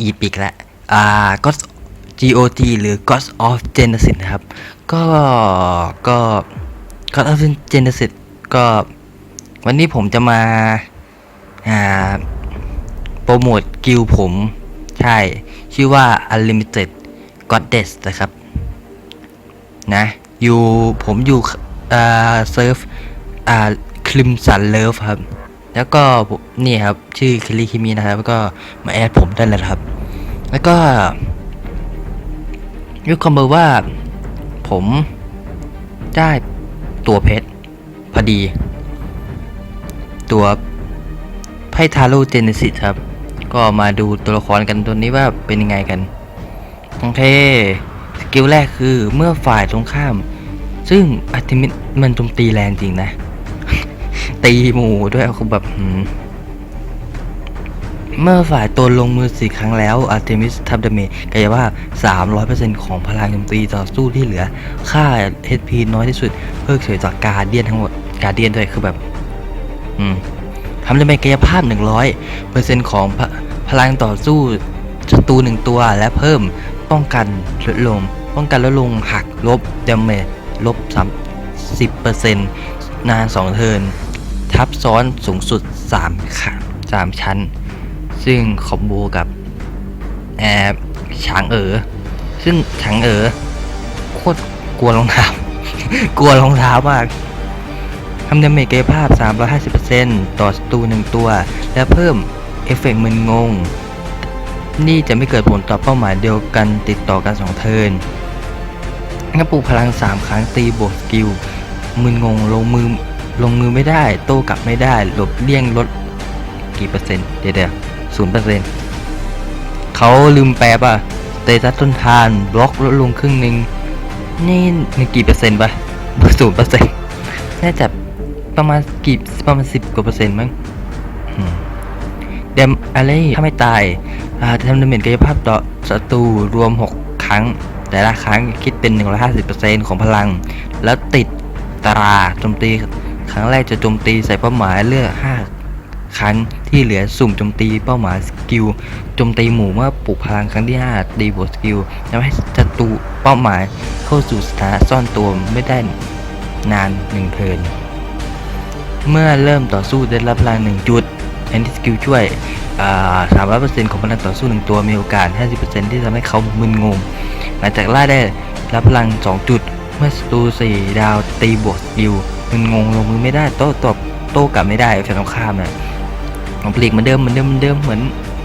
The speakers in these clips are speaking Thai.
อีปิกแล้วอ่า God GOT หรือ God of Genesis นะครับ ก็ก็ God of Genesis ก็วันนี้ผมจะมาอ่าโปรโมทกิลผม ใช่ ชื่อว่า Unlimited Goddess นะครับ นะ อยู่ผมอยู่อ่าเซิร์ฟอ่าคลิมสันเลิฟครับ แล้วก็นี่ครับ ชื่อคิริคิมินะครับ ก็มาแอดผมได้เลยครับ แล้วก็ยกคำเบอร์ว่า ผมได้ตัวเพชรพอดี ตัวไพ่ทาโร่เจเนซิสครับ ก็มาดูตัวละครกันตัวนี้ว่าเป็นยังไงกันโอเคสกิลแรกคือเมื่อฝ่ายตรงข้าม ซึ่งอัติมิตมันโจมตีแรงจริงนะ ตีหมูด้วยคือแบบ เมื่อฝ่ายตนลงมือสี่ครั้งแล้วอาร์เทมิสทับดาเมจกายภาพ 300%ของพลังโจมตีต่อสู้ที่เหลือ ค่า HP น้อยที่สุด เพิกเฉยจากการเดียนทั้งหมด การเดียนด้วยคือแบบ อืมทำดาเมจกายภาพ 100%ของพพลังต่อสู้ศัตรูหนึ่งตัวและเพิ่มป้องกันลดลง ป้องกันลดลงหักลบดาเมจลบ30%นาน 2 เทิน ทับซ้อนสูงสุด 3 ค่ะ 3 ชั้น ซึ่งคอมโบกับแอบฉางเอ๋อซึ่งฉางเอ๋อโคตรกลัวรองเท้ากลัวรองเท้ามากทำดาเมจกายภาพ 350%ต่อศัตรูหนึ่งตัว และเพิ่มเอฟเฟกต์มึนงง นี่จะไม่เกิดผลต่อเป้าหมายเดียวกันติดต่อกัน2เทิร์นกระปุกพลัง 3 ครั้งตีบวกสกิลมึนงงลงมือลงมือไม่ได้ โต้กลับไม่ได้ หลบเลี่ยงลดกี่เปอร์เซ็นต์เดี๋ยวเดี๋ยว ศูนย์เปอร์เซ็นต์เขาลืมแปลป่ะเตตัสต้นทานบล็อกลดลงครึ่งหนึ่งนี่หนี่งกี่เปอร์เซ็นต์ป่ะศูนย์เปอร์เซ็นต์น่าจะประมาณกี่ประมาณสิบกว่าเปอร์เซ็นต์มั้งเดมอะไรถ้าไม่ตายอ่าจะทำดาเมจกายภาพต่อศัตรูรวม 6 ครั้ง แต่ละครั้งคิดเป็น 150%ของพลัง แล้วติดตราโจมตีครั้งแรกจะโจมตีใส่เป้าหมายเลือก5 ครั้งที่เหลือสุ่มโจมตีเป้าหมายสกิลโจมตีหมู่เมื่อปลุกพลังครั้งที่5ตีบวกสกิลทำให้ศัตรูเป้าหมายเข้าสู่สถานะซ่อนตัวไม่ได้นาน1เทินเมื่อเริ่มต่อสู้ได้รับพลังหนึ่งจุดแอนติสกิลช่วยสามร้อยเปอร์เซ็นต์ของพลังต่อสู้หนึ่งตัวมีโอกาส 50%ที่ทำให้เขามึนงง หลังจากล่าได้รับพลัง 2 จุด เมื่อศัตรู4ดาวตีบวกสกิลมึนงงลงมือไม่ได้โต้ตอบโต้กลับไม่ได้แฟนตรงข้ามน่ะ ของปลีกเหมือนเดิมเหมือนเดิมเหมือนเดิมเหมือน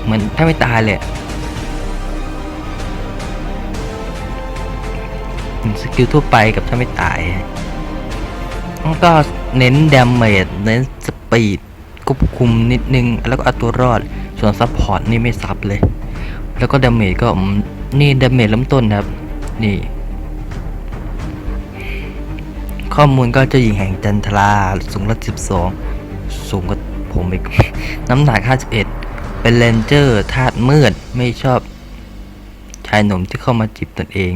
เหมือนถ้าไม่ตายเลยเหมือนสกิลทั่วไปกับถ้าไม่ตายแล้วก็เน้นดาเมจเน้นสปีดควบคุมนิดนึง แล้วก็เอาตัวรอด ส่วนซัพพอร์ตนี่ไม่ซับเลย แล้วก็ดาเมจก็นี่ดาเมจเริ่มต้นครับ นี่ ข้อมูลก็เจ้าหญิงแห่งจันทราสูงร้อยสิบสองสูงกว่า ผมอีก น้ำหนักห้าสิบเอ็ดเป็นเลนเจอร์ธาตุมืด ไม่ชอบ ชายหนุ่มที่เข้ามาจีบตนเอง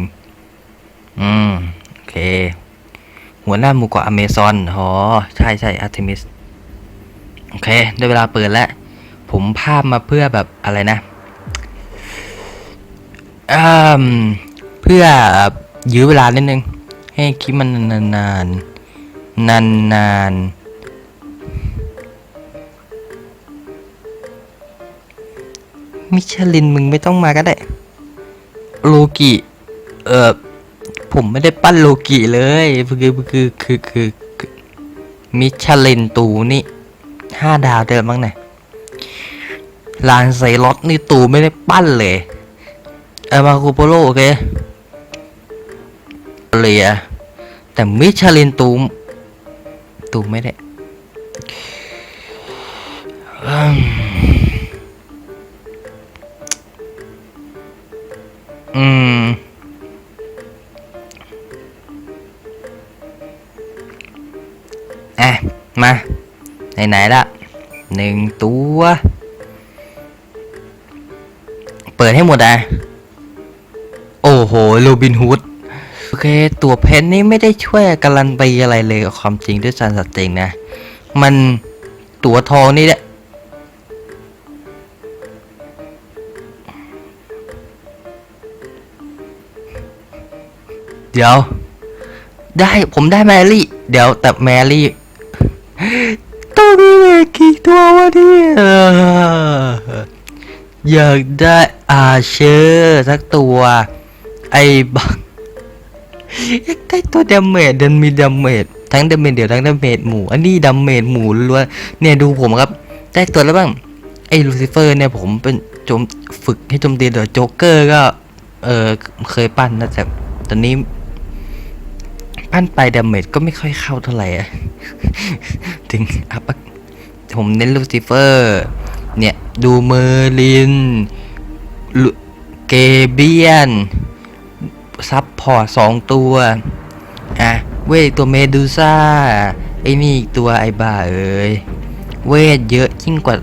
อืม โอเค หัวหน้าหมู่เกาะอเมซอนอ๋อ ใช่ใช่อาร์เทมิส โอเค ได้เวลาเปิดแล้ว ผมภาพมาเพื่อแบบอะไรนะอืมเพื่อยื้อเวลานิดนึง ให้คลิปมันนานๆนานๆ มิชลินมึงไม่ต้องมาก็ได้ โลกิเออผมไม่ได้ปั้นโลกิเลยคือคือคือคือคือมิชลินตูนี่ห้าดาวเดิมบ้างเนี่ยลานไซรอตนี่ตูไม่ได้ปั้นเลย เออมาคูโปโลโอเคเลียแต่มิชลินตูตูไม่ได้ อืม อะ มา ไหนๆละหนึ่งตัว เปิดให้หมดอะ โอ้โห โรบินฮูด โอเค ตัวเพนนี่ไม่ได้ช่วยการันตีอะไรเลยกับความจริงด้วยสันสัตย์จริงนะ มันตัวทองนี่แหละ เดี๋ยว ได้ผมได้แมรี่ เดี๋ยวแต่แมรี่ต้องมีเกี่ตัววะเนี่ยอยากได้อาเชอร์สักตัว ไอ้บังอยากได้ตัวดาเมจเดินมีดาเมจทั้งดาเมจเดี่ยวทั้งดาเมจหมูอันนี้ดาเมจหมูล้วนเนี่ยดูผมครับ ได้ตัวแล้วบ้างไอ้ลูซิเฟอร์เนี่ยผมเป็นโจมฝึกให้โจมตีเดี๋ยวโจ๊กเกอร์ก็ เออเคยปั้นนะแต่ตอนนี้ ปั้นไปดาเมจก็ไม่ค่อยเข้าเท่าไหร่ถึงอัพผมเน้นลูซิเฟอร์ เนี่ย ดูเมอร์ลินลเกเบียน ซับพอร์ตสองตัว อะ เวทตัวเมดูซ่า ไอ้นี่อีกตัวไอ้บ้าเอ้ย เวทเยอะยิ่งกว่า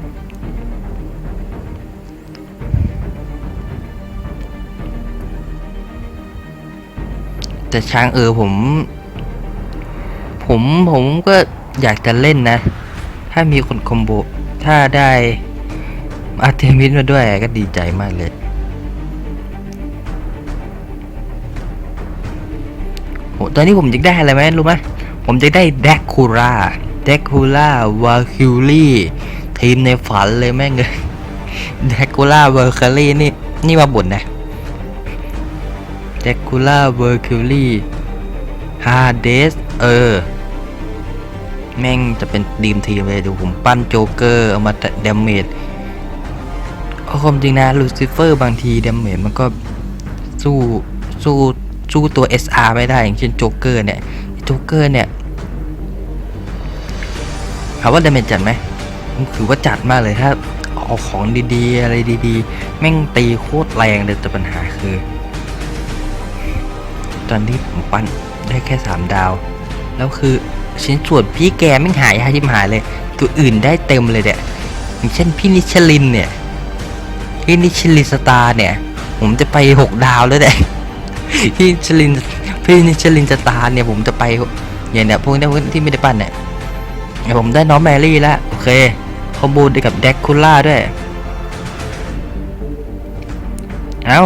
แต่ช้างเออผม ผมผมก็อยากจะเล่นนะ ถ้ามีคนคอมโบ ถ้าได้อาร์เทมิสมาด้วยก็ดีใจมากเลย โห ตอนนี้ผมจะได้อะไรไหมรู้ไหมผมจะได้แดกคูล่าแดกคูล่าวาคิวลี่ทีมในฝันเลยแม่งเลยแดกคูล่าวาคิลี่นี่ นี่มาบ่นนะแดกคูล่าวาคิลี่ฮาเดสเออ แม่งจะเป็นดีมทีมเลยเดี๋ยวผมปั้นโจ๊กเกอร์เอามาดาเมจเอาความจริงนะลูซิเฟอร์บางทีดาเมจมันก็สู้สู้สู้ตัว SR ไม่ได้ อย่างเช่นโจ๊กเกอร์เนี่ยโจ๊กเกอร์เนี่ยถามว่าดาเมจจัดไหมผมถือว่าจัดมากเลยถ้าเอาของดีๆ อะไรดีๆ แม่งตีโคตรแรงเลยแต่ปัญหาคือ ตอนที่ผมปั้นได้แค่ 3 ดาว แล้วคือ ชิ้นส่วนพี่แกไม่หายหายที่หายเลย ตัวอื่นได้เต็มเลยเนี่ยอย่างเช่นพี่นิชลินเนี่ย พี่นิชลินสตาร์เนี่ย ผมจะไป6ดาวแล้วเนี่ยพี่นิชลินพี่นิชลินสตาร์เนี่ยผมจะไปอย่างเนี่ยพวกเนี้ยพวกที่ไม่ได้ปั้นเนี่ยผมได้น้องแมรี่แล้วโอเคคอมบได้กับแดกคูล่าด้วยเอ้า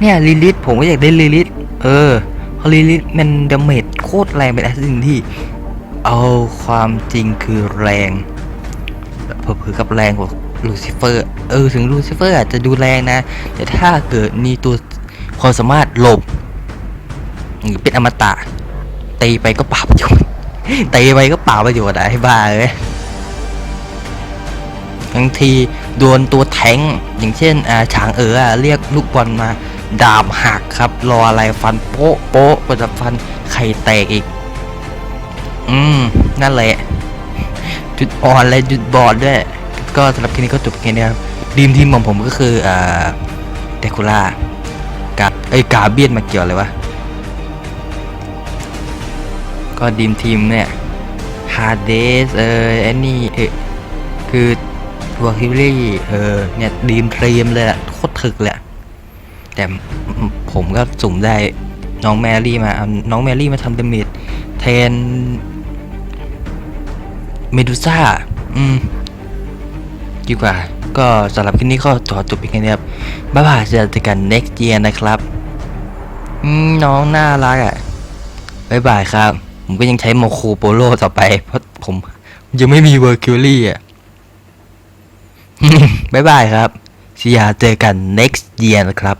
เนี่ยลิลิทผมก็อยากได้ลิลิทเออ เพราะลิลิมันดาเมจโคตรแรงเป็นสิ่งที่ เอาความจริงคือแรงเผื่อกับแรงกว่าลูซิเฟอร์ เออ ถึงลูซิเฟอร์อาจจะดูแรงนะ แต่ถ้าเกิดมีตัวความสามารถหลบหรือเป็นอมตะตีไปก็ป่าประโยชน์ตีไปก็ป่าประโยชน์อะให้บ้าเลยบางทีโดนตัวแทงอย่างเช่นอ่าฉางเอ๋ออะเรียกลูกบอลมา ดาบหักครับ รออะไรฟันโป๊ะโป๊ะกว่าจะฟันไข่แตกอีก อืม นั่นแหละ จุดอ่อนและจุดบอดด้วย ก็สำหรับคลิปนี้ก็จบแค่นี้ครับดีมทีมของผมก็คืออ่าเดคูล่ากาเอ้ยกาเบียนมาเกี่ยวเลยวะ ก็ดีมทีมเนี่ยฮาร์เดสเออไอ้นี่เออคือทัวร์คิวรี่เออเนี่ยดีมทีมเลยอะโคตรถึกเลย แต่ผมก็สุ่มได้น้องแมรี่มาเอาน้องแมรี่มาทำเดาเมจแทนเมดูซ่า อืม ดีกว่า ก็สำหรับคลิปนี้ก็ขอจบเพียงแค่นี้ครับ บ๊ายบายเจอกัน next year นะครับ น้องน่ารักอะ บ๊ายบายครับ ผมก็ยังใช้โมโคโปโลต่อไป เพราะผมยังไม่มีเวอร์คิวรี่อะ บ๊ายบายครับเสียเจอกัน next year นะครับ